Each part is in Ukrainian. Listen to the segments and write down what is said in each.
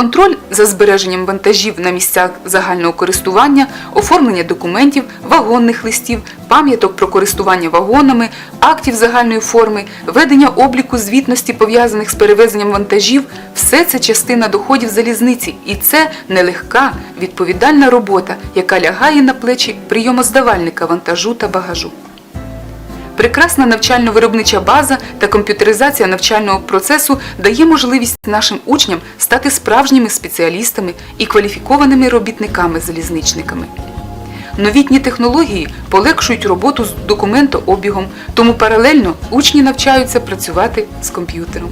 контроль за збереженням вантажів на місцях загального користування, оформлення документів, вагонних листів, пам'яток про користування вагонами, актів загальної форми, ведення обліку звітності пов'язаних з перевезенням вантажів все це частина доходів залізниці, і це нелегка відповідальна робота, яка лягає на плечі прийомоздавальника вантажу та багажу. Прекрасна навчально-виробнича база та комп'ютеризація навчального процесу дає можливість нашим учням стати справжніми спеціалістами і кваліфікованими робітниками-залізничниками. Новітні технології полегшують роботу з документообігом, тому паралельно учні навчаються працювати з комп'ютером.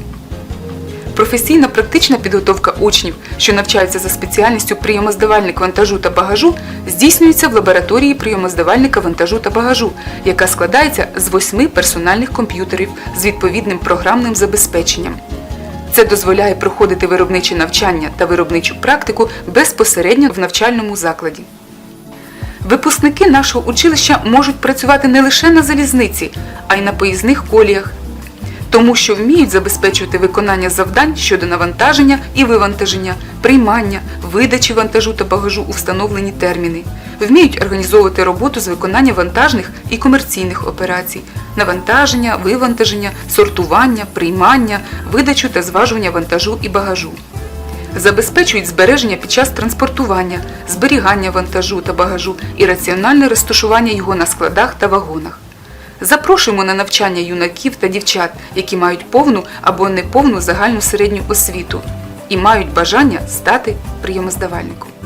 Професійна практична підготовка учнів, що навчаються за спеціальністю прийомоздавальник вантажу та багажу, здійснюється в лабораторії прийомоздавальника вантажу та багажу, яка складається з восьми персональних комп'ютерів з відповідним програмним забезпеченням. Це дозволяє проходити виробниче навчання та виробничу практику безпосередньо в навчальному закладі. Випускники нашого училища можуть працювати не лише на залізниці, а й на поїзних коліях, тому що вміють забезпечувати виконання завдань щодо навантаження і вивантаження, приймання, видачі вантажу та багажу у встановлені терміни, вміють організовувати роботу з виконання вантажних і комерційних операцій, навантаження, вивантаження, сортування, приймання, видачу та зважування вантажу і багажу. Забезпечують збереження під час транспортування, зберігання вантажу та багажу і раціональне розташування його на складах та вагонах. Запрошуємо на навчання юнаків та дівчат, які мають повну або неповну загальну середню освіту і мають бажання стати прийомоздавальником.